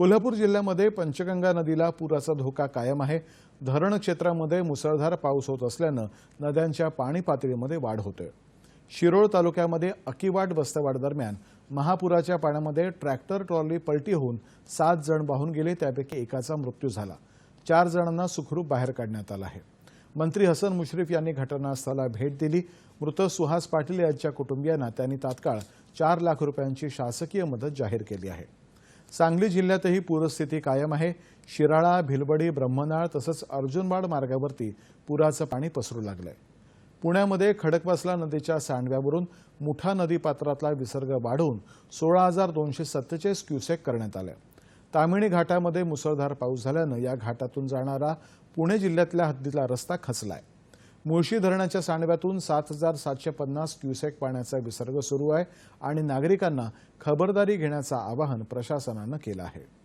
कोल्हापूर जिल्ह्यामध्ये पंचगंगा नदीला पुराचा धोका कायम आहे. धरण क्षेत्रामध्ये मुसळधार पाऊस होत असल्यानं नद्यांच्या पाणी पातळीमध्ये वाढ होते शिरोळ तालुक्यामध्ये अकिवाट बस्तवाड दरम्यान महापुराच्या पाण्यामध्ये ट्रॅक्टर ट्रॉली पलटी होऊन सात जण वाहून गेले त्यापैकी एकाचा मृत्यू झाला. चार जणांना सुखरूप बाहेर काढण्यात आला आहे. मंत्री हसन मुश्रीफ यांनी घटनास्थळाला भेट दिली. मृत सुहास पाटील यांच्या कुटुंबियांना त्यांनी तात्काळ चार लाख रुपयांची शासकीय मदत जाहीर केली आहे. सांगली जिल्ह्यातही पूरस्थिती कायम आहे. शिराळा भिलवडी ब्रह्मनाळ तसंच अर्जुनवाड मार्गावरती पुराचं पाणी पसरू लागलंय. पुण्यामध्ये खडकवासला नदीच्या सांडव्यावरून मुठा नदी पात्रातला विसर्ग वाढवून सोळा हजार दोनशे सत्तेचाळीस क्युसेक करण्यात आलं. तामिणी घाटामध्ये मुसळधार पाऊस झाल्यानं या घाटातून जाणारा पुणे जिल्ह्यातल्या हद्दीतला रस्ता खचलाय. मुळशी धरणाच्या सांडव्यातून सात हजार सातशे पन्नास क्युसेक पाण्याचा विसर्ग सुरू आहे आणि नागरिकांना खबरदारी घेण्याचं आवाहन प्रशासनानं केलं आहे.